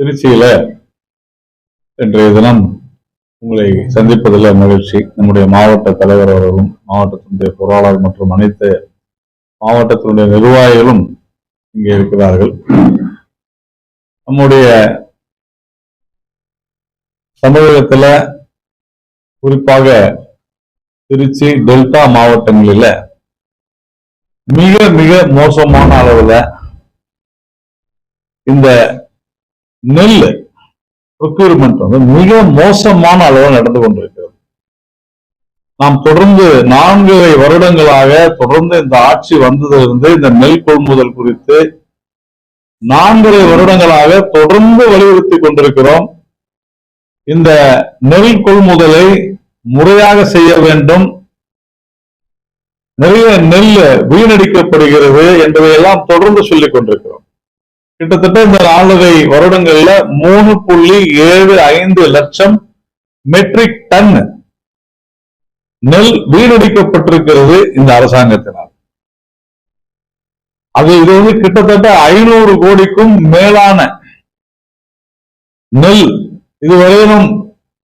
திருச்சியில இன்றைய தினம் உங்களை சந்திப்பதில் மகிழ்ச்சி. நம்முடைய மாவட்ட தலைவர் அவர்களும் மாவட்டத்தினுடைய பொருளாளர் மற்றும் அனைத்து மாவட்டத்தினுடைய நிர்வாகிகளும் இங்கே இருக்கிறார்கள். நம்முடைய தமிழகத்துல குறிப்பாக திருச்சி டெல்டா மாவட்டங்களில மிக மிக மோசமான அளவுல இந்த நெல் ப்ரொக்யூர்மெண்ட் வந்து மிக மோசமான அளவில் நடந்து கொண்டிருக்கிறது. நாம் தொடர்ந்து நான்கு வருடங்களாக தொடர்ந்து இந்த ஆட்சி வந்ததிலிருந்து இந்த நெல் கொள்முதல் குறித்து நான்கரை வருடங்களாக தொடர்ந்து வலியுறுத்தி கொண்டிருக்கிறோம். இந்த நெல் கொள்முதலை முறையாக செய்ய வேண்டும். நிறைய நெல் வீணடிக்கப்படுகிறது என்பதையெல்லாம் தொடர்ந்து சொல்லிக் கொண்டிருக்கிறோம். கிட்டத்தட்ட இந்த நாலரை வருடங்கள்ல மூணு புள்ளி ஏழு ஐந்து லட்சம் மெட்ரிக் டன் நெல் வீணடிக்கப்பட்டிருக்கிறது இந்த அரசாங்கத்தினால். அது இது வந்து கிட்டத்தட்ட ஐநூறு கோடிக்கும் மேலான நெல் இதுவரையிலும்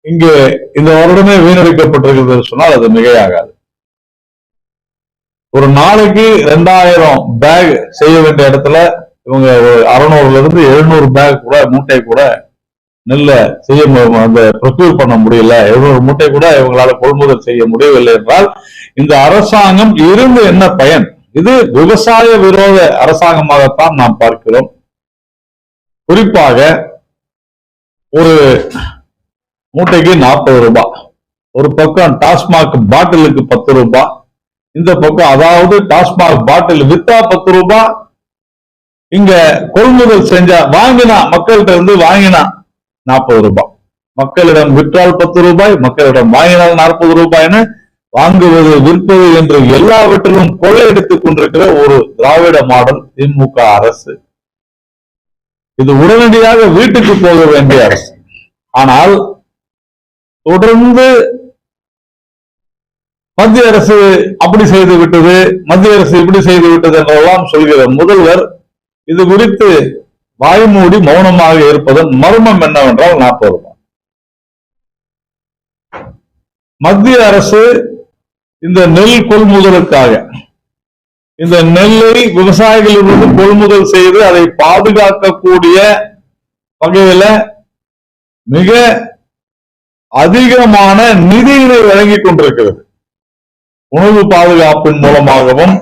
இங்கு இந்த வருடமே வீணடிக்கப்பட்டிருக்கிறது சொன்னால் அது மிகையாகாது. ஒரு நாளைக்கு ரெண்டாயிரம் பேக் செய்ய வேண்டிய இடத்துல இவங்க ஒரு இருந்து எழுநூறு பேக் கூட மூட்டை கூட நெல்ல செய்ய அந்த ப்ரொக்யூர் பண்ண முடியல. எழுநூறு மூட்டை கூட இவங்களால கொள்முதல் செய்ய முடியவில்லை என்றால் இந்த அரசாங்கம் இருந்து என்ன பயன்? இது விவசாய விரோத அரசாங்கமாகத்தான் நாம் பார்க்கிறோம். குறிப்பாக ஒரு மூட்டைக்கு நாற்பது ரூபாய் ஒரு பக்கம் டாஸ்மாக் பாட்டிலுக்கு பத்து ரூபாய் இந்த பக்கம் அதாவது டாஸ்மாக் பாட்டில் வித்தா பத்து ரூபாய் இங்க கொள்முதல் செஞ்சா வாங்கினா மக்கள்கிட்ட இருந்து வாங்கினா நாற்பது ரூபாய். மக்களிடம் விற்றால் பத்து ரூபாய் மக்களிடம் வாங்கினால் நாற்பது ரூபாய்னு வாங்குவது விற்பது என்று எல்லாவற்றிலும் கொள்ளையடித்துக் கொண்டிருக்கிற ஒரு திராவிட மாடல் திமுக அரசு. இது உடனடியாக வீட்டுக்கு போக வேண்டிய அரசு. ஆனால் தொடர்ந்து மத்திய அரசு அப்படி செய்து விட்டது மத்திய அரசு இப்படி செய்து விட்டது என்றெல்லாம் சொல்கிற முதல்வர் இது குறித்து வாய்மூடி மௌனமாக இருப்பதன் மர்மம் என்னவென்றால் நாற்பது ரூபாய் மத்திய அரசு இந்த நெல் கொள்முதலுக்காக இந்த நெல்லை விவசாயிகளிலிருந்து கொள்முதல் செய்து அதை பாதுகாக்கக்கூடிய வகையில மிக அதிகமான நிதியினை வழங்கிக் கொண்டிருக்கிறது. உணவு பாதுகாப்பின் மூலமாகவும்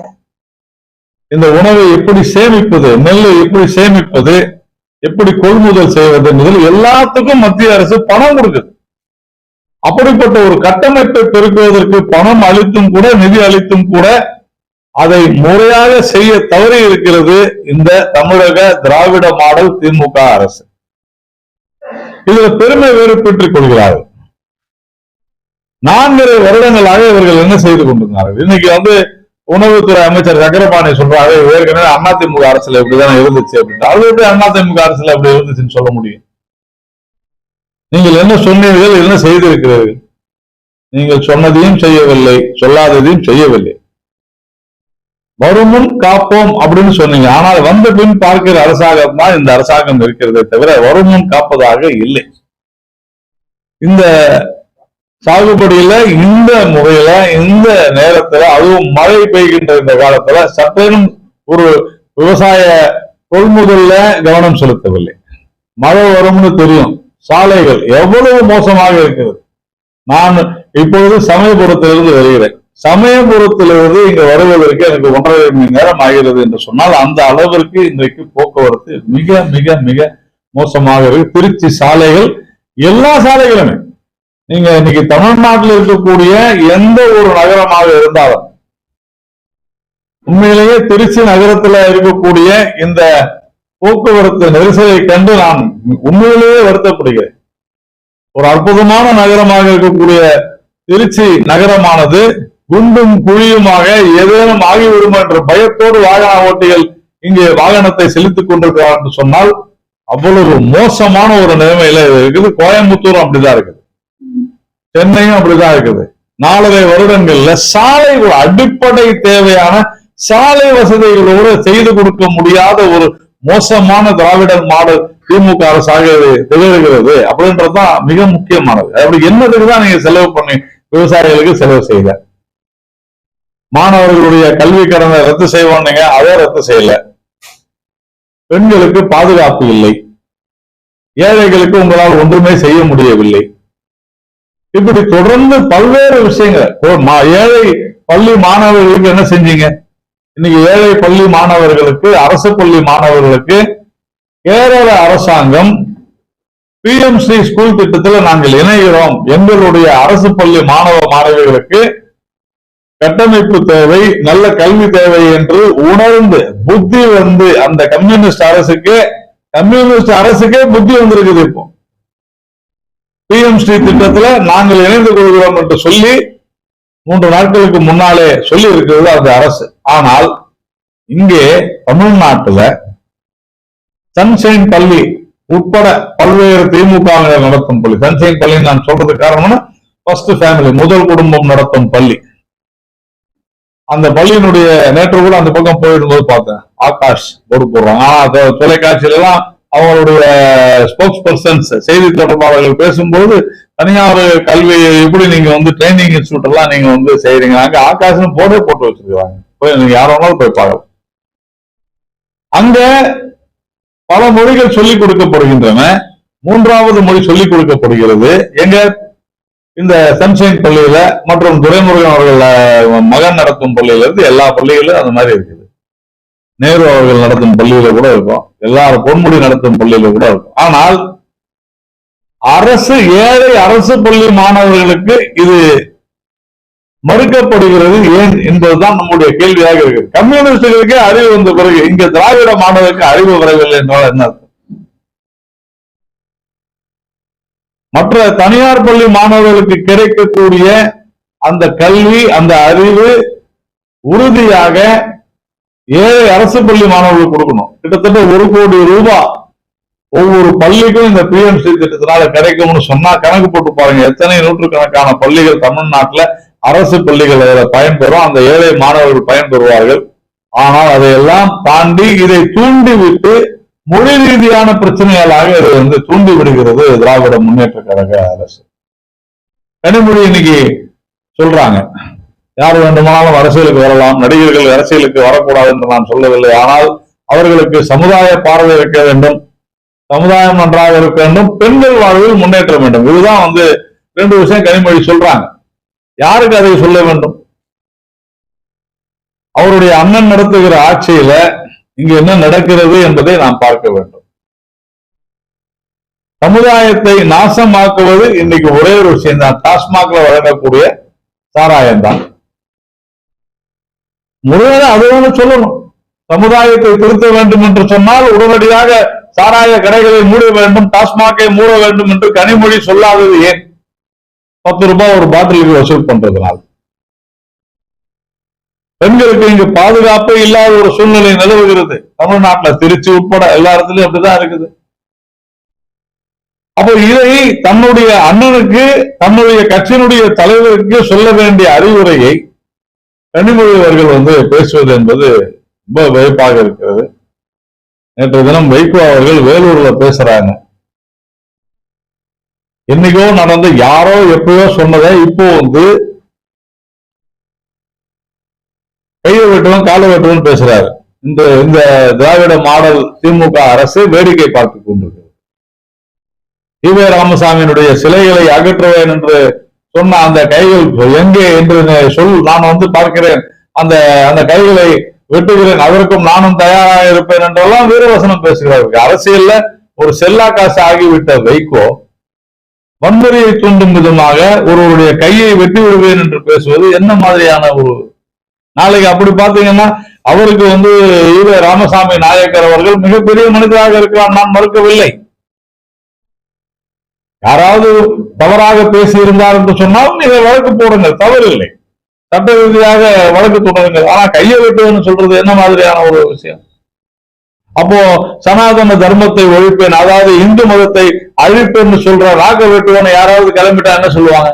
இந்த உணவை எப்படி சேமிப்பது நெல்லை எப்படி சேமிப்பது எப்படி கொள்முதல் செய்வது என்பதில் எல்லாத்துக்கும் மத்திய அரசு பணம் கொடுக்குது. அப்படிப்பட்ட ஒரு கட்டமைப்பை பெருக்குவதற்கு பணம் அளித்தும் கூட நிதி அளித்தும் கூட அதை முறையாக செய்ய தவறி இருக்கிறது இந்த தமிழக திராவிட மாடல் திமுக அரசு. இதுல பெருமை வேறு பெற்றுக் கொள்கிறார்கள். நான்கரை வருடங்களாக இவர்கள் என்ன செய்து கொண்டிருந்தார்கள்? இன்னைக்கு வந்து உணவுத்துறை அமைச்சர் சக்கரபாணி சொல்றாரு ஏற்கனவே அதிமுக அரசுல இப்படிதானே இருந்துச்சு அப்படின்ட்டு. அது எப்படி அதிமுக அரசுல அப்படி இருந்துச்சுன்னு சொல்ல முடியும்? நீங்கள் என்ன சொன்னீர்கள் என்ன செய்திருக்கிறீர்கள்? நீங்கள் சொன்னதையும் செய்யவில்லை சொல்லாததையும் செய்யவில்லை. வருமுன் காப்போம் அப்படின்னு சொன்னீங்க. ஆனால் வந்த பின் பார்க்கிற அரசாங்கம் தான் இந்த அரசாங்கம் இருக்கிறதே தவிர வருமுன் காப்பதாக இல்லை. இந்த சாகுபடியில இந்த முறையில இந்த நேரத்துல அதுவும் மழை பெய்கின்ற இந்த காலத்துல சற்றேனும் ஒரு விவசாய கொள்முதல்ல கவனம் செலுத்தவில்லை. மழை வரும்னு தெரியும். சாலைகள் எவ்வளவு மோசமாக இருக்கிறது. நான் இப்பொழுது சமயபுரத்திலிருந்து வருகிறேன். சமயபுரத்திலிருந்து இங்க வருவதற்கு எனக்கு ஒன்றரை மணி நேரம் ஆகிறது என்று சொன்னால் அந்த அளவிற்கு இன்றைக்கு போக்குவரத்து மிக மிக மிக மோசமாக இருக்கு. திருச்சி சாலைகள் எல்லா சாலைகளுமே நீங்க இன்னைக்கு தமிழ்நாட்டில் இருக்கக்கூடிய எந்த ஒரு நகரமாக இருந்தாலும் உண்மையிலேயே திருச்சி நகரத்துல இருக்கக்கூடிய இந்த போக்குவரத்து நெரிசலை கண்டு நான் உண்மையிலேயே வருத்தப்படுகிறேன். ஒரு அற்புதமான நகரமாக இருக்கக்கூடிய திருச்சி நகரமானது குண்டும் குழியுமாக ஏதேனும் ஆகிவிடும் என்ற பயத்தோடு வாகன ஓட்டிகள் இங்கே வாகனத்தை செலுத்திக் கொண்டிருக்கிறார் என்று சொன்னால் அவ்வளவு மோசமான ஒரு நிலைமையில இருக்குது. கோயம்புத்தூர் அப்படிதான் இருக்குது. சென்னையும் அப்படிதான் இருக்குது. நாலரை வருடங்கள்ல சாலை அடிப்படை தேவையான சாலை வசதிகளோடு செய்து கொடுக்க முடியாத ஒரு மோசமான திராவிடர் மாடல் திமுக அரசாக இது திகழ்கிறது அப்படின்றதுதான் மிக முக்கியமானது. அப்படி என்னதுக்கு தான் நீங்க செலவு பண்ணி விவசாயிகளுக்கு செலவு செய்யல மாணவர்களுடைய கல்வி கடனை ரத்து செய்வோன்னீங்க அதை ரத்து செய்யல. பெண்களுக்கு பாதுகாப்பு இல்லை. ஏழைகளுக்கு உங்களால் ஒன்றுமே செய்ய முடியவில்லை. இப்படி தொடர்ந்து பல்வேறு விஷயங்கள். மா- ஏழை பள்ளி மாணவர்களுக்கு என்ன செஞ்சீங்க? இன்னைக்கு ஏழை பள்ளி மாணவர்களுக்கு அரசு பள்ளி மாணவர்களுக்கு கேரள அரசாங்கம் பிஎம்சி ஸ்ரீ ஸ்கூல் திட்டத்தில் நாங்கள் இணைகிறோம். எங்களுடைய அரசு பள்ளி மாணவ மாணவிகளுக்கு கட்டமைப்பு தேவை நல்ல கல்வி தேவை என்று உணர்ந்து புத்தி வந்து அந்த கம்யூனிஸ்ட் அரசுக்கு கம்யூனிஸ்ட் அரசுக்கே புத்தி வந்திருக்குது இப்போ. பிஎம் ஸ்ரீ திட்டத்துல நாங்கள் இணைந்து கொள்கிறோம் என்று சொல்லி மூன்று நாட்களுக்கு முன்னாலே சொல்லி இருக்கிறது அந்த அரசு. ஆனால் இங்கே தமிழ்நாட்டுல சன்ஷைன் பள்ளி உட்பட பல்வேறு திமுக நடத்தும் பள்ளி. சன்ஷைன் பள்ளி நான் சொல்றது காரணம்னா ஃபர்ஸ்ட் ஃபேமிலி முதல் குடும்பம் நடத்தும் பள்ளி. அந்த பள்ளியினுடைய நேற்று கூட அந்த பக்கம் போயிருந்தது பார்த்தேன். ஆகாஷ் போட்டு போடுறாங்க. ஆனா தொலைக்காட்சியில எல்லாம் அவருடைய ஸ்போக்ஸ் பர்சன்ஸ் செய்தி தொடர்பாளர்கள் பேசும்போது தனியார் கல்வி எப்படி நீங்க வந்து ட்ரைனிங் இன்ஸ்டியூட் எல்லாம் நீங்க வந்து செய்யறீங்க அங்க ஆகாசம் போர்டே போட்டு வச்சிருக்காங்க. போய் நீங்க யார் வேணாலும் போய் பார்க்கலாம். அங்க பல மொழிகள் சொல்லிக் கொடுக்கப்படுகின்றன. மூன்றாவது மொழி சொல்லிக் கொடுக்கப்படுகிறது. எங்க? இந்த சன்ஷைன் பள்ளியில மற்றும் துரைமுருகன் அவர்கள் மகன் நடத்தும் பள்ளியில இருந்து எல்லா பள்ளிகளும் அந்த மாதிரி இருக்குது. நேரு அவர்கள் நடத்தும் பள்ளியில கூட இருக்கும். எல்லாரும் பொன்முடி நடத்தும் பள்ளியில கூட இருக்கும். ஆனால் அரசு ஏழை அரசு பள்ளி மாணவர்களுக்கு இது மறுக்கப்படுகிறது ஏன் என்பதுதான் நம்முடைய கேள்வியாக இருக்குது. கம்யூனிஸ்டுகளுக்கே அறிவு வந்த பிறகு இங்க திராவிட மாணவருக்கு அறிவு வரவில்லை என்றால் என்ன அர்த்தம்? மற்ற தனியார் பள்ளி மாணவர்களுக்கு கிடைக்கக்கூடிய அந்த கல்வி அந்த அறிவு உறுதியாக ஏழை அரசு பள்ளி மாணவர்களுக்கு கொடுக்கணும். கிட்டத்தட்ட ஒரு கோடி ரூபாய் ஒவ்வொரு பள்ளிக்கும் இந்த பிஎம்சி திட்டத்தினால கிடைக்கும்னு சொன்னா கணக்கு போட்டு பாருங்க. எத்தனை நூற்றுக்கணக்கான பள்ளிகள் தமிழ்நாட்டுல அரசு பள்ளிகள் அதில் பயன்பெறும் அந்த ஏழை மாணவர்கள் பயன்பெறுவார்கள் ஆனால் அதையெல்லாம் தாண்டி இதை தூண்டிவிட்டு மொழி ரீதியான பிரச்சனைகளாக இது வந்து தூண்டி விடுகிறது திராவிட முன்னேற்ற கழக அரசு. கனிமொழி இன்னைக்கு சொல்றாங்க. யார் வேண்டுமானாலும் அரசியலுக்கு வரலாம் நடிகர்கள் அரசியலுக்கு வரக்கூடாது என்று நான் சொல்லவில்லை. ஆனால் அவர்களுக்கு சமுதாய பார்வை இருக்க வேண்டும். சமுதாயம் நன்றாக இருக்க வேண்டும். பெண்கள் வாழ்வில் முன்னேற்றம் வேண்டும். இதுதான் வந்து ரெண்டு விஷயம் கனிமொழி சொல்றாங்க. யாருக்கு அதை சொல்ல வேண்டும்? அவருடைய அண்ணன் நடத்துகிற ஆட்சியில இங்கு என்ன நடக்கிறது என்பதை நாம் பார்க்க வேண்டும். சமுதாயத்தை நாசமாக்குவது இன்னைக்கு ஒரே ஒரு விஷயம் தான் டாஸ்மாக்ல வழங்கக்கூடிய சாராயம் தான் முறையாக அதுதானே சொல்லணும். சமுதாயத்தை திருத்த வேண்டும் என்று சொன்னால் உடனடியாக சாராய கடைகளை மூட வேண்டும் டாஸ்மாகை மூட வேண்டும் என்று கனிமொழி சொல்லாதது ஏன்? பத்து ரூபாய் ஒரு பாட்டிலுக்கு வசூல் பண்றதுனால். பெண்களுக்கு இங்கு பாதுகாப்பே இல்லாத ஒரு சூழ்நிலை நிலவுகிறது. தமிழ்நாட்டில் திருச்சி உட்பட எல்லா இடத்துலயும் அப்படிதான் இருக்குது. அப்போ இதை தன்னுடைய அண்ணனுக்கு தன்னுடைய கட்சியினுடைய தலைவருக்கு சொல்ல வேண்டிய அறிவுரையை கனிமொழி அவர்கள் வந்து பேசுவது என்பது ரொம்ப வியப்பாக இருக்கிறது. நேற்று தினம் வைகோ அவர்கள் வேலூர்ல பேசுறாங்க. என்னைக்கோ நடந்த யாரோ எப்பயோ சொன்னதை இப்போ வந்து கையை வெட்டுவோம் காலை வெட்டுவோம் பேசுறாரு. இந்த இந்த திராவிட மாடல் திமுக அரசு வேடிக்கை பார்த்து கொண்டிருக்கிறது. ஈவே ராமசாமியினுடைய சிலைகளை அகற்றுவேன் என்று சொன்ன அந்த கைகள் எங்கே என்று சொல் நான் வந்து பார்க்கிறேன். அந்த அந்த கைகளை வெட்டுகிறேன் அதற்கும் நானும் தயாராக இருப்பேன் என்றெல்லாம் வீரவசனம் பேசுகிறார்கள் அரசியல்ல ஒரு செல்லா காசு ஆகிவிட்ட வைகோ வன்முறையை தூண்டும் விதமாக ஒருவருடைய கையை வெட்டி விடுவேன் என்று பேசுவது என்ன மாதிரியான ஒரு நாளைக்கு அப்படி பாத்தீங்கன்னா அவருக்கு வந்து ஈவே ராமசாமி நாயக்கர் அவர்கள் மிகப்பெரிய மனிதராக இருக்கலாம் நான் மறுக்கவில்லை. யாராவது தவறாக பேசியிருந்தார் என்று சொன்னால் நீங்கள் வழக்கு போடுங்கள். தவறில்லை சட்ட ரீதியாக வழக்கு தொடருங்கள். ஆனா கையை வெட்டுவன்னு சொல்றது என்ன மாதிரியான ஒரு விஷயம்? அப்போ சனாதன தர்மத்தை ஒழிப்பேன் அதாவது இந்து மதத்தை அழிப்பேன்னு சொல்ற ராக வெட்டுவனை யாராவது கிளம்பிட்டா என்ன சொல்லுவாங்க?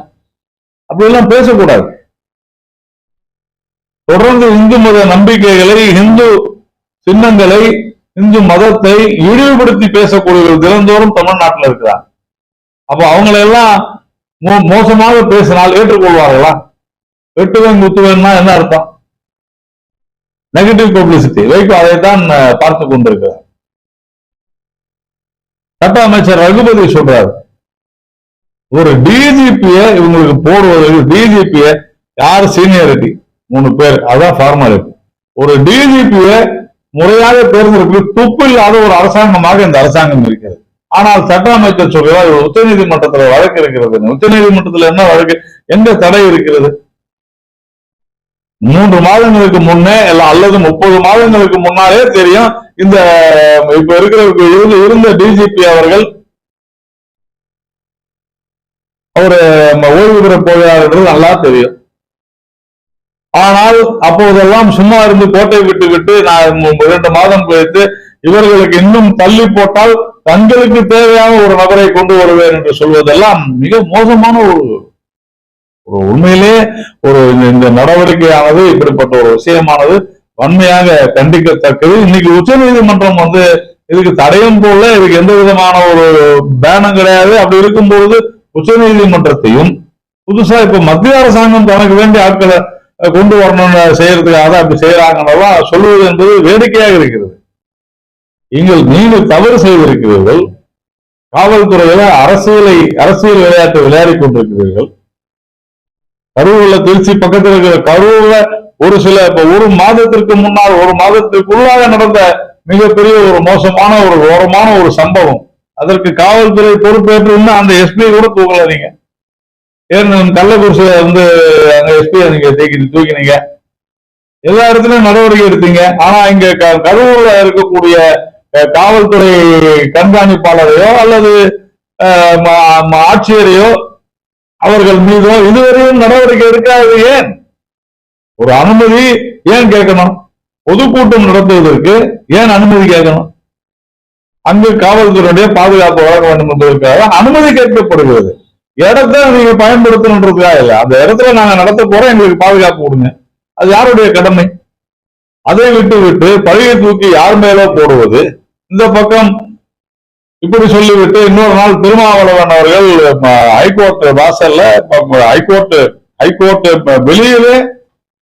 அப்படி எல்லாம் பேசக்கூடாது. தொடர்ந்து இந்து மத நம்பிக்கைகளை இந்து சின்னங்களை இந்து மதத்தை இழிவுபடுத்தி பேசக்கூடியவர்கள் தினந்தோறும் தமிழ்நாட்டில் இருக்கிறார். அப்ப அவங்களெல்லாம் மோ- மோசமாக பேசினால் ஏற்றுக்கொள்வார்களா? வெட்டுவேன் குத்துவேன்னா என்ன அர்த்தம்? நெகட்டிவ் பப்ளிசிட்டி வைகோ அதைத்தான் அஹ், பார்த்து கொண்டிருக்கிறார். சட்ட அமைச்சர் ரகுபதி சொல்றாரு. ஒரு டிஜிபிய இவங்களுக்கு போடுவதற்கு டிஜிபிய யார் சீனியாரிட்டி மூணு பேர். அதான் ஃபார்மாலிட்டி ஒரு டிஜிபிய முறையாக தேர்ந்தெடுப்பது துப்பு இல்லாத ஒரு அரசாங்கமாக இந்த அரசாங்கம் இருக்கிறது. ஆனால் சட்ட அமைச்சர் சொல்கிறார் உச்ச நீதிமன்றத்தில் வழக்கு இருக்கிறது. உச்ச நீதிமன்றத்தில் என்ன வழக்கு? எங்க தடை இருக்கிறது? மூன்று மாதங்களுக்கு முன்னே அல்லது முப்பது மாதங்களுக்கு முன்னாலே தெரியும். இந்த இப்ப இருக்கிற இருந்த இருந்த டிஜிபி அவர்கள் அவரு ஓய்வு பெற போகிறார் என்று நல்லா தெரியும். ஆனால் அப்போதெல்லாம் சும்மா இருந்து கோட்டை விட்டு விட்டு நான் இரண்டு மாதம் கழித்து இவர்களுக்கு இன்னும் தள்ளி போட்டால் தங்களுக்கு தேவையான ஒரு நபரை கொண்டு வருவேன் என்று சொல்வதெல்லாம் மிக மோசமான ஒரு ஒரு உண்மையிலே ஒரு இந்த- இந்த நடவடிக்கையானது இப்படிப்பட்ட ஒரு விஷயமானது. வன்மையாக கண்டிக்கத்தக்கது. இன்னைக்கு உச்சநீதிமன்றம் வந்து இதுக்கு தடையும் போல இதுக்கு எந்த விதமான ஒரு பேனம் கிடையாது. அப்படி இருக்கும்பொழுது உச்சநீதிமன்றத்தையும் புதுசா இப்ப மத்திய அரசாங்கம் தனக்கு வேண்டிய ஆட்களை கொண்டு வரணும்னு செய்யறதுக்காக அப்படி செய்யறாங்கன்னெல்லாம் சொல்லுவது என்பது வேடிக்கையாக இருக்கிறது. நீங்கள் நீங்கள் தவறு செய்திருக்கிறீர்கள். காவல்துறையில அரசியலை அரசியல் விளையாட்டு விளையாடி கொண்டிருக்கிறீர்கள். கரூர்ல திருச்சி பக்கத்தில் இருக்கிற கரூர்ல ஒரு சில இப்ப ஒரு மாதத்திற்கு முன்னால் ஒரு மாதத்திற்குள்ளாக நடந்த மிகப்பெரிய ஒரு மோசமான ஒரு ஓரமான ஒரு சம்பவம். அதற்கு காவல்துறை பொறுப்பேற்று இன்னும் அந்த எஸ்பி கூட தூக்கல நீங்க ஏன் கள்ளக்குறிச்சியில வந்து அந்த எஸ்பி நீங்க தூக்கி தூக்கினீங்க. எல்லா இடத்துலயும் நடவடிக்கை எடுத்தீங்க. ஆனா இங்க க- கரூர்ல இருக்கக்கூடிய காவல்துறை கண்காணிப்பாளரையோ அல்லது ம- ம- ஆட்சியரையோ அவர்கள் மீதோ இதுவரையும் நடவடிக்கை எடுக்காது ஏன்? ஒரு அனுமதி ஏன் கேட்கணும்? பொதுக்கூட்டம் நடத்துவதற்கு ஏன் அனுமதி கேட்கணும்? அங்கு காவல்துறையுடைய பாதுகாப்பு வழங்க வேண்டும் என்பதற்காக அனுமதி கேட்கப்படுகிறது. இடத்தை நீங்க பயன்படுத்தணுன்றதுக்காக இல்ல. அந்த இடத்துல நாங்க நடத்த போறோம் எங்களுக்கு பாதுகாப்பு கொடுங்க. அது யாருடைய கடமை? அதை விட்டு விட்டு பழியை தூக்கி யார் மேலோ போடுவது? இந்த பக்கம் இப்படி சொல்லிவிட்டு இன்னொரு நாள் திருமாவளவன் அவர்கள் ஹைகோர்ட் வாசல்ல ஹைகோர்ட் ஹைகோர்ட் வெளியிலே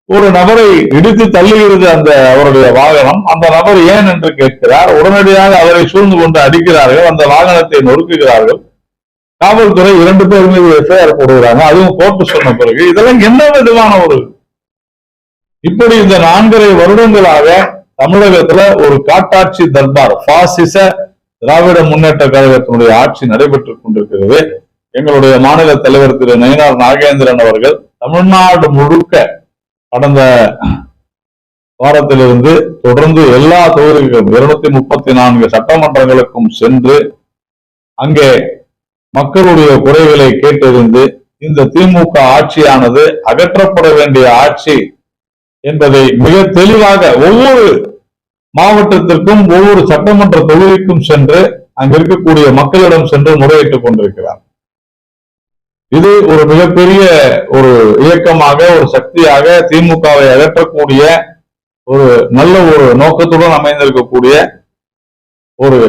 ஒரு நபரை இடித்து தள்ளுகிறது அந்த அவருடைய வாகனம். அந்த நபர் ஏன் என்று கேட்கிறார். உடனடியாக அவரை சூழ்ந்து கொண்டு அடிக்கிறார்கள். அந்த வாகனத்தை நொறுக்குகிறார்கள். காவல்துறை இரண்டு பேர் மீது எஃப்ஐஆர் போடுகிறாங்க. அதுவும் கோர்ட்டு சொன்ன பிறகு இதெல்லாம் என்ன விதமான ஒரு இப்படி இந்த நான்கரை வருடங்களாக தமிழகத்துல ஒரு காட்டாட்சி தர்பார் பாசிச திராவிட முன்னேற்ற கழகத்தினுடைய ஆட்சி நடைபெற்றுக் கொண்டிருக்கிறது. எங்களுடைய மாநில தலைவர் திரு நயினார் நாகேந்திரன் அவர்கள் தமிழ்நாடு முழுக்க கடந்த வாரத்திலிருந்து தொடர்ந்து எல்லா தொகுதிகளுக்கும் இருநூத்தி முப்பத்தி நான்கு சட்டமன்றங்களுக்கும் சென்று அங்கே மக்களுடைய குறைகளை கேட்டறிந்து இந்த திமுக ஆட்சியானது அகற்றப்பட வேண்டிய ஆட்சி என்பதை மிக தெளிவாக ஒவ்வொரு மாவட்டத்திற்கும் ஒவ்வொரு சட்டமன்ற தொகுதிக்கும் சென்று அங்க இருக்கக்கூடிய மக்களிடம் சென்று முறையிட்டுக் கொண்டிருக்கிறார். இது ஒரு மிகப்பெரிய ஒரு இயக்கமாக ஒரு சக்தியாக திமுகவை அகற்றக்கூடிய ஒரு நல்ல ஒரு நோக்கத்துடன் அமைந்திருக்கக்கூடிய ஒரு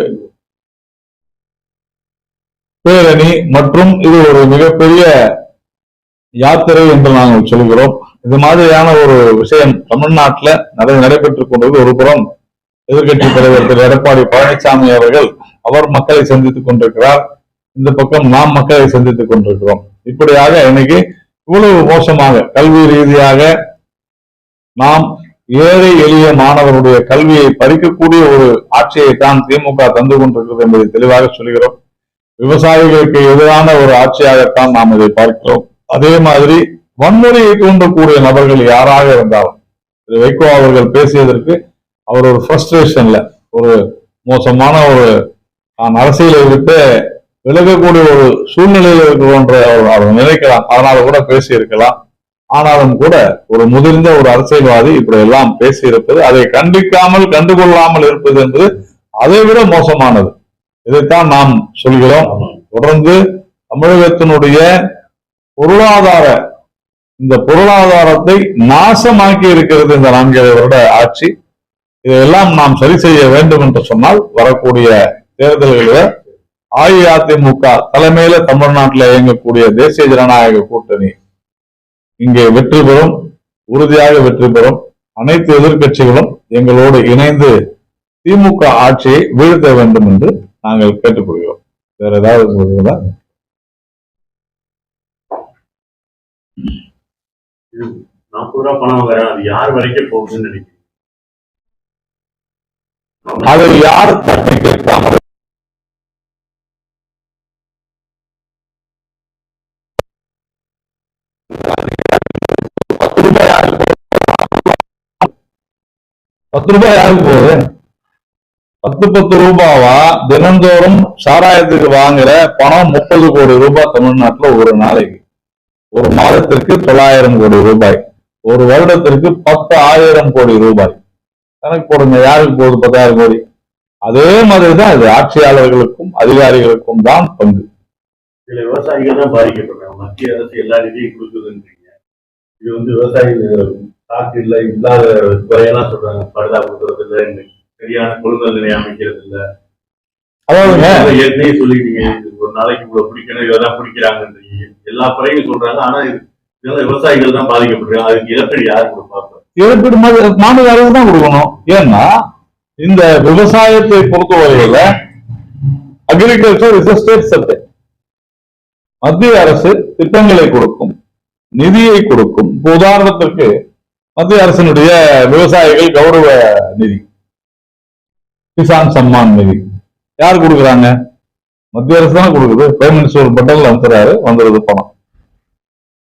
பேரணி மற்றும் இது ஒரு மிகப்பெரிய யாத்திரை என்று நாங்கள் சொல்கிறோம். இது மாதிரியான ஒரு விஷயம் தமிழ்நாட்டில் நடை நடைபெற்றுக் கொண்டது ஒரு புறம் எதிர்கட்சி தலைவர் திரு எடப்பாடி பழனிசாமி அவர்கள் அவர் மக்களை சந்தித்துக் கொண்டிருக்கிறார். இந்த பக்கம் நாம் மக்களை சந்தித்துக் கொண்டிருக்கிறோம். இப்படியாக இன்னைக்கு இவ்வளவு மோசமாக கல்வி ரீதியாக நாம் ஏழை எளிய மாணவருடைய கல்வியை பறிக்கக்கூடிய ஒரு ஆட்சியை தான் திமுக தந்து கொண்டிருக்கிறது என்பதை தெளிவாக சொல்கிறோம். விவசாயிகளுக்கு எதிரான ஒரு ஆட்சியாகத்தான் நாம் இதை பார்க்கிறோம். அதே மாதிரி வன்முறையை தூண்டக்கூடிய நபர்கள் யாராக இருந்தாலும் திரு வைகோ அவர்கள் பேசியதற்கு அவர் ஒரு ஃப்ரஸ்ட்ரேஷன்ல ஒரு மோசமான ஒரு நான் அரசியலை விட்டு விலகக்கூடிய ஒரு சூழ்நிலையில் இருக்கிறோன்ற அவர் அவர் நினைக்கலாம். அதனால கூட பேசியிருக்கலாம். ஆனாலும் கூட ஒரு முதிர்ந்த ஒரு அரசியல்வாதி இப்படி எல்லாம் பேசியிருப்பது அதை கண்டிக்காமல் கண்டுகொள்ளாமல் இருப்பது என்பது அதை விட மோசமானது. இதைத்தான் நாம் சொல்கிறோம். தொடர்ந்து தமிழகத்தினுடைய பொருளாதார இந்த பொருளாதாரத்தை நாசமாக்கி இருக்கிறது இந்த நான்கு வருட ஆட்சி. இதையெல்லாம் நாம் சரி செய்ய வேண்டும் என்று சொன்னால் வரக்கூடிய தேர்தல்களில் அஇஅதிமுக தலைமையில தமிழ்நாட்டில் இயங்கக்கூடிய தேசிய ஜனநாயக கூட்டணி இங்கே வெற்றி பெறும் உறுதியாக வெற்றி பெறும். அனைத்து எதிர்க்கட்சிகளும் எங்களோடு இணைந்து திமுக ஆட்சியை வீழ்த்த வேண்டும் என்று நாங்கள் கேட்டுக்கொள்கிறோம். வேற ஏதாவது சொல்றீங்களா? நாற்பது ரூபா பணம் வேற அது யார் வரைக்கும் போகுதுன்னு நினைக்கிறேன் அதை யார் தட்டி கேட்காமல் பத்து ரூபாய் யாருக்கு போகுது? பத்து போகுது? பத்து பத்து ரூபாவா? தினந்தோறும் சாராயத்துக்கு வாங்குற பணம் முப்பது கோடி ரூபாய் தமிழ்நாட்டுல ஒரு நாளைக்கு. ஒரு மாதத்திற்கு தொள்ளாயிரம் கோடி ரூபாய். ஒரு வருடத்திற்கு பத்து ஆயிரம் கோடி ரூபாய். கணக்கு போடுங்க யாருக்கு போகுது? பத்தாயிரம் கோடி. அதே மாதிரிதான் இது ஆட்சியாளர்களுக்கும் அதிகாரிகளுக்கும் தான் பங்கு. சில விவசாயிகள் தான் பாதிக்கப்படுறாங்க மத்திய அரசு எல்லா நிதியும் கொடுக்குதுன்றீங்க. இது வந்து விவசாயிகள் காக்கு இல்லை இல்லாத குறையெல்லாம் சொல்றாங்க. படுதா கொடுக்கறது இல்லை சரியான கொள்முதல் நிலையம் அமைக்கிறது இல்ல அதாவதுங்க ஏற்கனவே சொல்லிட்டீங்க இது ஒரு நாளைக்கு இவ்வளவு பிடிக்கணும் இதெல்லாம் பிடிக்கிறாங்கன்றீங்க. எல்லா குறையும் சொல்றாங்க. ஆனா இது இதனால விவசாயிகள் தான் பாதிக்கப்படுறாங்க. அதுக்கு இழப்பீடு யார் கொடுப்பாங்க? இழப்பீடு மாதிரி மாநில அரசு தான் கொடுக்கணும். ஏன்னா இந்த விவசாயத்தை பொறுத்தவரையில அக்ரிகல்ச்சர் இஸ் ஸ்டேட் சட்டை மத்திய அரசு திட்டங்களை கொடுக்கும் நிதியை கொடுக்கும். உதாரணத்திற்கு மத்திய அரசினுடைய விவசாயிகள் கௌரவ நிதி கிசான் சம்மான் நிதி. யார் கொடுக்குறாங்க? மத்திய அரசு தான் கொடுக்குது. பிரைம் மினிஸ்டர் பட்டன்ல வந்துறாரு வந்துடுது பணம்.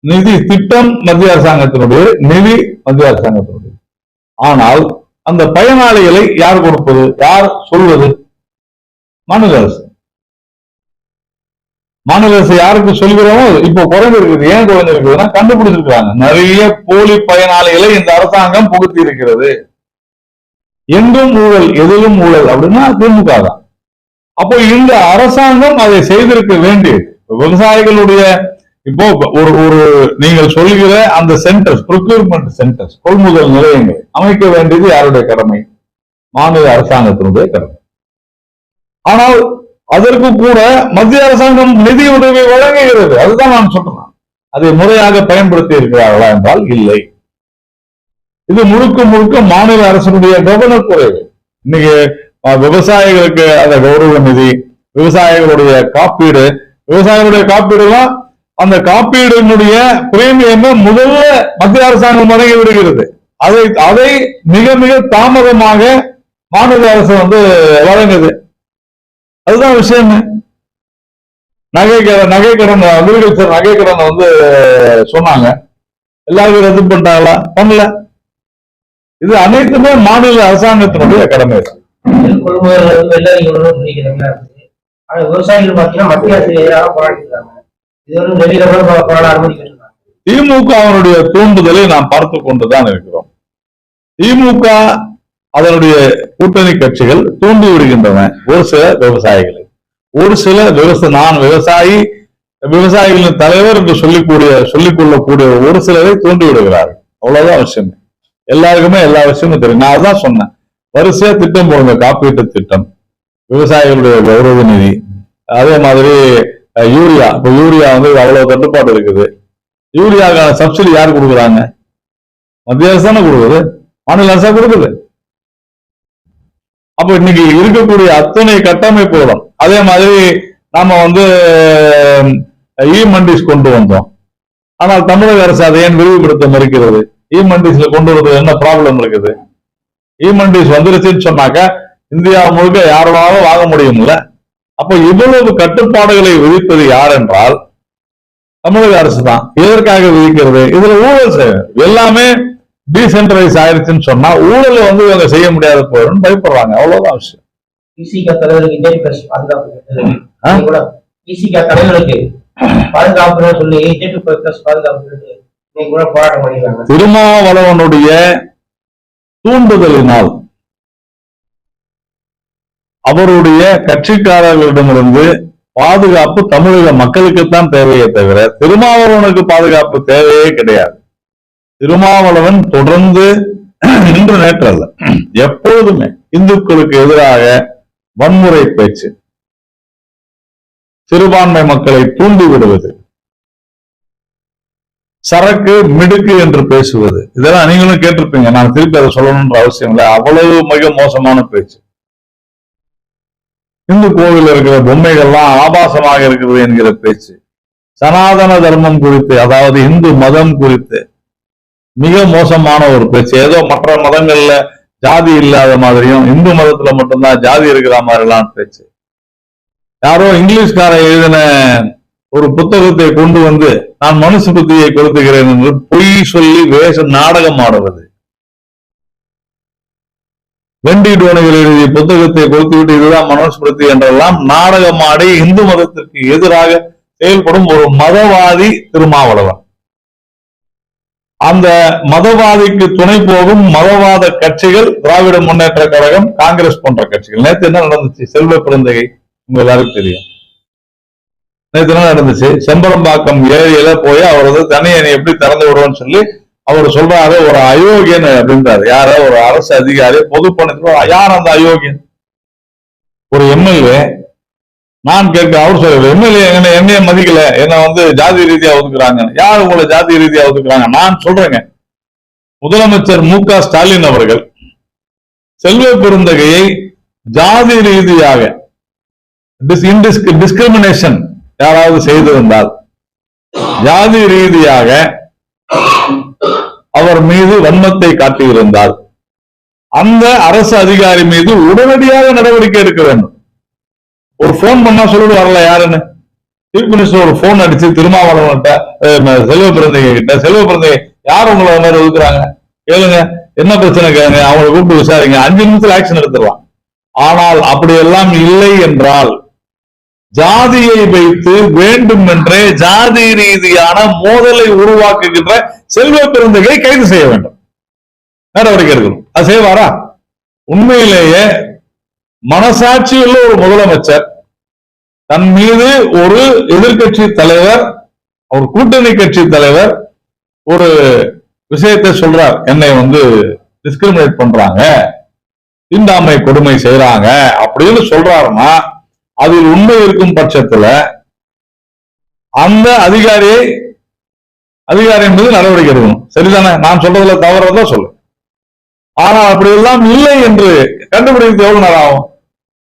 நிதி திட்டம் மத்திய அரசாங்கத்தினுடைய நிதி மத்திய அரசாங்கத்தினுடைய. ஆனால் அந்த பயனாளிகளை யார் கொடுப்பது? யார் சொல்வது? மாநில அரசு மாநில அரசு யாருக்கு சொல்கிறோமோ இப்ப குறைஞ்சிருக்குது ஏன் குறைஞ்சிருக்குதுன்னா கண்டுபிடிச்சிருக்காங்க நிறைய போலி பயனாளிகளை இந்த அரசாங்கம் புகுத்தி இருக்கிறது. எங்கும் ஊழல் எதிலும் ஊழல் அப்படின்னா திமுக தான். அப்போ இந்த அரசாங்கம் அதை செய்திருக்க வேண்டியது. விவசாயிகளுடைய இப்போ ஒரு ஒரு நீங்கள் சொல்கிற அந்த சென்டர்ஸ் ப்ரொக்யூர்மெண்ட் சென்டர்ஸ் கொள்முதல் நிலையங்கள் அமைக்க வேண்டியது யாருடைய கடமை? மாநில அரசாங்கத்தினுடைய கடமை. ஆனால் அதற்கு கூட மத்திய அரசாங்கம் நிதி உதவி வழங்குகிறது. அதுதான் நான் சொல்றேன். அதை முறையாக பயன்படுத்தி இருக்கிறார்களா என்றால் இல்லை. இது முழுக்க முழுக்க மாநில அரசினுடைய கவன குறைவு இன்னைக்கு விவசாயிகளுக்கு அந்த கௌரவ நிதி விவசாயிகளுடைய காப்பீடு விவசாயிகளுடைய காப்பீடு எல்லாம் அந்த காப்பீடுனுடைய பிரீமியம் முதல்ல மத்திய அரசாங்கம் வழங்கி விடுகிறது. அதை அதை மிக மிக தாமதமாக மாநில அரசு வந்து வழங்குது. அதுதான் விஷயம். நகை நகை கடன் அக்ரிகல்ச்சர் நகை கடன் வந்து சொன்னாங்க. எல்லாரும் ரத்து பண்ணிட்டாங்களா? பண்ணல. இது அனைத்துமே மாநில அரசாங்கத்தினுடைய கடமை. கொள்முதல் விவசாயிகள் பாத்தீங்கன்னா மத்திய அரசு போராடிக்கிறாங்க திமுகவினுடைய தூண்டுதலை நாம் பார்த்து கொண்டுதான் இருக்கிறோம். திமுக அதனுடைய கூட்டணி கட்சிகள் தூண்டி விடுகின்றன. ஒரு சில விவசாயிகளை. ஒரு சில விவசாய நான் விவசாயி விவசாயிகளின் தலைவர் என்று சொல்லிக்கூடிய சொல்லிக்கொள்ளக்கூடிய ஒரு சிலரை தூண்டி விடுகிறார்கள் அவ்வளவுதான் விஷயம். எல்லாருக்குமே எல்லா விஷயமும் தெரியும். நான் அதான் சொன்னேன். வரிசையா திட்டம் போடுங்க. காப்பீட்டு திட்டம். விவசாயிகளுடைய கௌரவ நிதி. அதே மாதிரி யூரியா. இப்போ யூரியா வந்து அவ்வளவு தட்டுப்பாடு இருக்குது. யூரியாக்கான சப்சிடி யார் கொடுக்குறாங்க? மத்திய அரசு தானே கொடுக்குது. மாநில அரசா கொடுக்குது. அப்ப இன்னைக்கு இருக்கக்கூடிய அத்தனை கட்டமைப்புகளும் அதே மாதிரி நாம வந்து இ மண்டிஸ் கொண்டு வந்தோம். ஆனால் தமிழக அரசு அதை ஏன் விரிவுபடுத்த மறுக்கிறது? இ மண்டிஸ்ல கொண்டு வரது என்ன ப்ராப்ளம் இருக்குது? இ மண்டிஸ் வந்துருச்சுன்னு சொன்னாக்க இந்தியா முழுக்க யாராலும் வாங்க முடியும்ல? அப்ப இவ்வளவு கட்டுப்பாடுகளை விதிப்பது யார் என்றால் தமிழக அரசு தான் எதற்காக விதிக்கிறது? இதுல ஊழல் செய்யணும். எல்லாமே டீசென்ட்ரலைஸ் ஆயிருச்சுன்னு சொன்னா ஊழலை வந்து இவங்க செய்ய முடியாத போயிடும் பயப்படுறாங்க. அவ்வளவுதான் விஷயம். திருமாவளவனுடைய தூண்டுதலினால் அவருடைய கட்சிக்காரர்களிடமிருந்து பாதுகாப்பு தமிழக மக்களுக்குத்தான் தேவையே தவிர திருமாவளவனுக்கு பாதுகாப்பு தேவையே கிடையாது. திருமாவளவன் தொடர்ந்து இன்று நேற்று அல்ல எப்பொழுதுமே இந்துக்களுக்கு எதிராக வன்முறை பேச்சு. சிறுபான்மை மக்களை தூண்டி விடுவது. சரக்கு மிடுக்கு என்று பேசுவது. இதெல்லாம் நீங்களும் கேட்டிருப்பீங்க. நான் திருப்பி அதை சொல்லணும்ன்ற அவசியம் இல்லை. அவ்வளவு மிக மோசமான பேச்சு. இந்து கோவில் இருக்கிற பொம்மைகள்லாம் ஆபாசமாக இருக்கிறது என்கிற பேச்சு. சனாதன தர்மம் குறித்து அதாவது இந்து மதம் குறித்து மிக மோசமான ஒரு பேச்சு. ஏதோ மற்ற மதங்கள்ல ஜாதி இல்லாத மாதிரியும் இந்து மதத்துல மட்டும்தான் ஜாதி இருக்கிற மாதிரிலாம் பேச்சு. யாரோ இங்கிலீஷ்காரன் எழுதின ஒரு புத்தகத்தை கொண்டு வந்து நான் மனுஷ புத்தியை கொளுத்துகிறேன் என்று பொய் சொல்லி வேஷ நாடகம் ஆடுவது. வெண்டி டோனிகள் எழுதிய புத்தகத்தை கொடுத்துவிட்டு இதுதான் மனோஸ்மிருதி என்றெல்லாம் நாடகமாடி இந்து மதத்திற்கு எதிராக செயல்படும் ஒரு மதவாதி திருமாவளவன். அந்த மதவாதிக்கு துணை போகும் மதவாத கட்சிகள் திராவிட முன்னேற்ற கழகம் காங்கிரஸ் போன்ற கட்சிகள். நேத்து என்ன நடந்துச்சு? செல்வ பிறந்தகை உங்க எல்லாருக்கும் தெரியும். நேத்து என்ன நடந்துச்சு? செம்பரம்பாக்கம் ஏரியில போய் அவரது தனியணி எப்படி திறந்து விடுவோம்னு சொல்லி அவர் சொல்றாரு ஒரு அயோக்கியன் அப்படின்றாரு. யார? ஒரு அரசு அதிகாரி பொதுப்பணித்துறை யார் அந்த அயோக்கியன். ஒரு எம்எல்ஏ. நான் கேட்க அவர் சொல்ற எம்எல்ஏ என்ன என்னைய மதிக்கல. என்ன வந்து ஜாதி ரீதியா ஒதுக்குறாங்க. யார் உங்களை ஜாதி ரீதியா ஒதுக்குறாங்க? நான் சொல்றேங்க. முதலமைச்சர் மு க ஸ்டாலின் அவர்கள் செல்வ பெருந்தகையை ஜாதி ரீதியாக டிஸ்கிரிமினேஷன் யாராவது செய்திருந்தால் ஜாதி ரீதியாக அவர் மீது வன்மத்தை காட்டியிருந்தால் அந்த அரசு அதிகாரி மீது உடனடியாக நடவடிக்கை எடுக்க வேண்டும். ஒரு போன் பண்ணா சொல்லிட்டு வரல யாருன்னு? சீஃப் மினிஸ்டர் ஒரு போன் அடிச்சு திருமாவளவன்கிட்ட செல்வ பிறந்தகை கிட்ட செல்வ பிறந்தகை யார் உங்களை மாதிரி ஒதுக்குறாங்க? கேளுங்க என்ன பிரச்சனை கேளுங்க அவங்களை கூப்பிட்டு விசாரிங்க அஞ்சு நிமிஷத்துல ஆக்ஷன் எடுத்துடலாம். ஆனால் அப்படியெல்லாம் இல்லை என்றால் ஜாதியை வைத்து வேண்டும் என்றே ஜாதி ரீதியான மோதலை உருவாக்குகின்ற செல்வ பெருந்தகை கைது செய்ய வேண்டும். நடவடிக்கை எடுக்கணும் அது செய்வாரா? உண்மையிலேயே மனசாட்சியுள்ள ஒரு முதலமைச்சர் தன் மீது ஒரு எதிர்க்கட்சி தலைவர் ஒரு கூட்டணி கட்சி தலைவர் ஒரு விஷயத்தை சொல்றார். என்னை வந்து டிஸ்கிரிமினேட் பண்றாங்க தீண்டாமை கொடுமை செய்யறாங்க அப்படின்னு சொல்றாருன்னா அதில் உண்மை இருக்கும் பட்சத்துல அந்த அதிகாரி அதிகாரி என்பது நடவடிக்கை எடுக்கணும். சரிதானே? நான் சொல்றதுல தவறதான் சொல்லு. ஆனால் அப்படி எல்லாம் இல்லை என்று கண்டுபிடிக்கிறது எவ்வளவு நேரம் ஆகும்?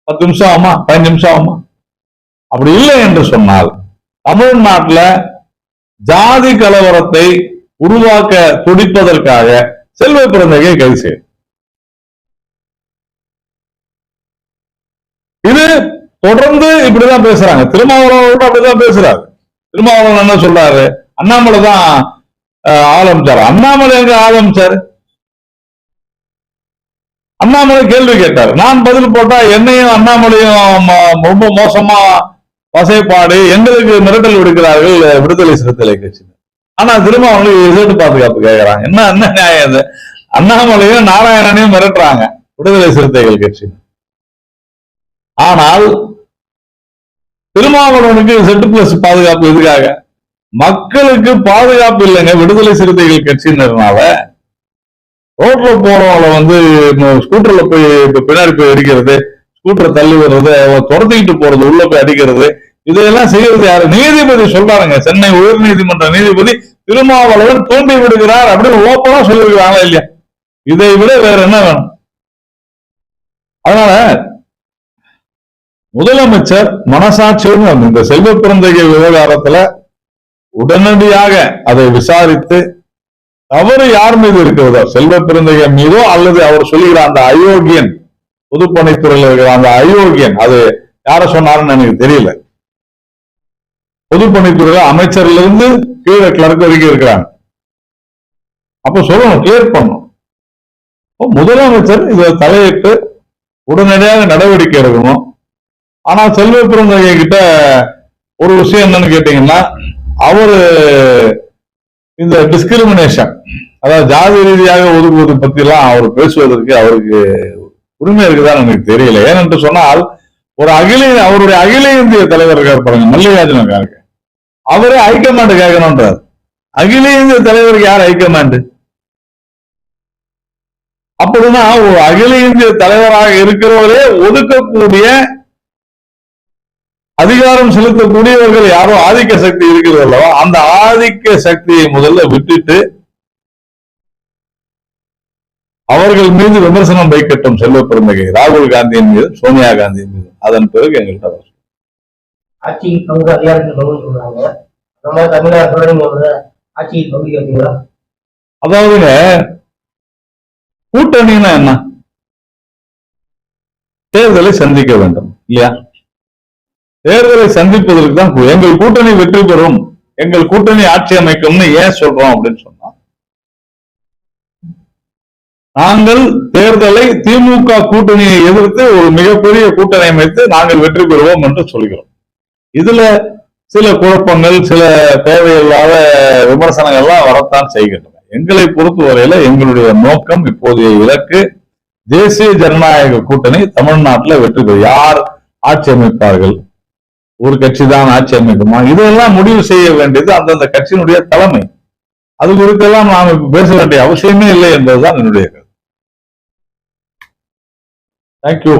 பத்து நிமிஷம் ஆகுமா? பதினஞ்சு நிமிஷம் ஆகுமா? அப்படி இல்லை என்று சொன்னால் தமிழ்நாட்டுல ஜாதி கலவரத்தை உருவாக்க துடிப்பதற்காக செல்வ பிறந்தகை கைது செய்யும் இது தொடர்ந்து இப்படிதான் பேசுறாங்க. திருமாவளவன் கூட அப்படிதான் பேசுறாரு. திருமாவளவன் என்ன சொல்றாரு? அண்ணாமலை தான் ஆரம்பிச்சார் அண்ணாமலை எங்க ஆரம்பிச்சாரு அண்ணாமலை கேள்வி கேட்டார். நான் பதில் போட்டா என்னையும் அண்ணாமலையும் ம- ரொம்ப மோசமா வசைப்பாடு எங்களுக்கு மிரட்டல் விடுக்கிறார்கள் விடுதலை சிறுத்தைகளை கட்சி ஆனா திரும்ப அவங்களுக்கு ரிசல்ட் பாதுகாப்பு கேட்கிறாங்க என்ன என்ன நியாயம் இது? அண்ணாமலையும் நாராயணனையும் மிரட்டுறாங்க விடுதலை சிறுத்தைகள் கட்சி ஆனால் திருமாவளவனுக்கு செட்டு பிளஸ் பாதுகாப்பு எதுக்காக? மக்களுக்கு பாதுகாப்பு இல்லைங்க. விடுதலை சிறுத்தைகள் கட்சியினர்னால. ரோட்ல போறவங்கள வந்து ஸ்கூட்டர்ல போய் பின்னாடி போய் அடிக்கிறது ஸ்கூட்டரை தள்ளி விடுறது அவன் துரத்திக்கிட்டு போறது உள்ள போய் அடிக்கிறது இதையெல்லாம் செய்யறது யாரு? நீதிபதி சொல்றாருங்க. சென்னை உயர் நீதிமன்ற நீதிபதி திருமாவளவன் தூண்டி விடுகிறார் அப்படின்னு ஓப்பனா சொல்லிருக்கிறாங்களா இல்லையா? இதை விட வேற என்ன வேணும்? அதனால முதலமைச்சர் மனசாட்சியுடன் இந்த செல்வ பிறந்தகை விவகாரத்துல உடனடியாக அதை விசாரித்து தவறு யார் மீது இருக்கிறதோ செல்வ பிறந்தகை மீதோ அல்லது அவர் சொல்லுகிற அந்த அயோக்கியன் பொதுப்பணித்துறையில் இருக்கிற அந்த அயோக்கியன் அது யார சொன்னாருன்னு எனக்கு தெரியல. பொதுப்பணித்துறையில அமைச்சர்ல இருந்து கீழே கிளர்க் வரைக்கும் இருக்கிறாங்க. அப்ப சொல்லணும் கிளியர் பண்ணணும். முதலமைச்சர் இதை தலையிட்டு உடனடியாக நடவடிக்கை எடுக்கணும். ஆனா செல்வ பெருந்தகை கிட்ட ஒரு விஷயம் என்னன்னு கேட்டீங்கன்னா அவரு இந்த டிஸ்கிரிமினேஷன் அதாவது ஜாதி ரீதியாக ஒதுக்குவது பத்தி எல்லாம் அவர் பேசுவதற்கு அவருக்கு உரிமை இருக்குதான்னு எனக்கு தெரியல. ஏனென்று சொன்னால் ஒரு அகில அவருடைய அகில இந்திய தலைவர் இருக்கார் பாருங்க மல்லிகார்ஜுன இருக்காரு அவரே ஹைகமாண்ட் கேட்கணும்ன்றார். அகில இந்திய தலைவருக்கு யார் ஹைகமாண்ட் அப்படின்னா ஒரு அகில இந்திய தலைவராக இருக்கிறவரே ஒதுக்கக்கூடிய அதிகாரம் செலுத்தக்கூடியவர்கள் யாரோ ஆதிக்க சக்தி இருக்கிறது அல்லவா? அந்த ஆதிக்க சக்தியை முதல்ல விட்டுட்டு அவர்கள் மீது விமர்சனம் வைக்கட்டும் செல்வ பெருந்தகை. ராகுல் காந்தியின் மீது சோனியா காந்தியின் மீது. அதன் பிறகு எங்கள்கிட்ட வரும். ஆட்சியில் பங்கு அதிகாரத்தில் பங்கு சொல்றாங்க. அந்த மாதிரி தமிழ்நாட்டோட நீங்க ஒரு ஆட்சியில் பங்கு கேட்பீங்களா அதாவதுங்க கூட்டணின்னா என்ன? தேர்தலை சந்திக்க வேண்டும் இல்லையா? தேர்தலை சந்திப்பதற்கு தான் எங்கள் கூட்டணி வெற்றி பெறும் எங்கள் கூட்டணி ஆட்சி அமைக்கும்னு ஏன் சொல்றோம் அப்படின்னு சொன்னா நாங்கள் தேர்தலை திமுக கூட்டணியை எதிர்த்து ஒரு மிகப்பெரிய கூட்டணி அமைத்து நாங்கள் வெற்றி பெறுவோம் என்று சொல்கிறோம். இதுல சில குழப்பங்கள் சில தேவையில்லாத விமர்சனங்கள்லாம் வரத்தான் செய்கின்றன. எங்களை பொறுத்தவரையில எங்களுடைய நோக்கம் இப்போதைய இலக்கு தேசிய ஜனநாயக கூட்டணி தமிழ்நாட்டில் வெற்றி பெறும். யார் ஆட்சி அமைப்பார்கள்? ஒரு கட்சி தான் ஆட்சி அமைக்குமா? இதெல்லாம் முடிவு செய்ய வேண்டியது அந்தந்த கட்சியினுடைய தலைமை. அது குறித்தெல்லாம் நாம் பேச வேண்டிய அவசியமே இல்லை என்பதுதான் என்னுடைய கருத்து. தேங்க்யூ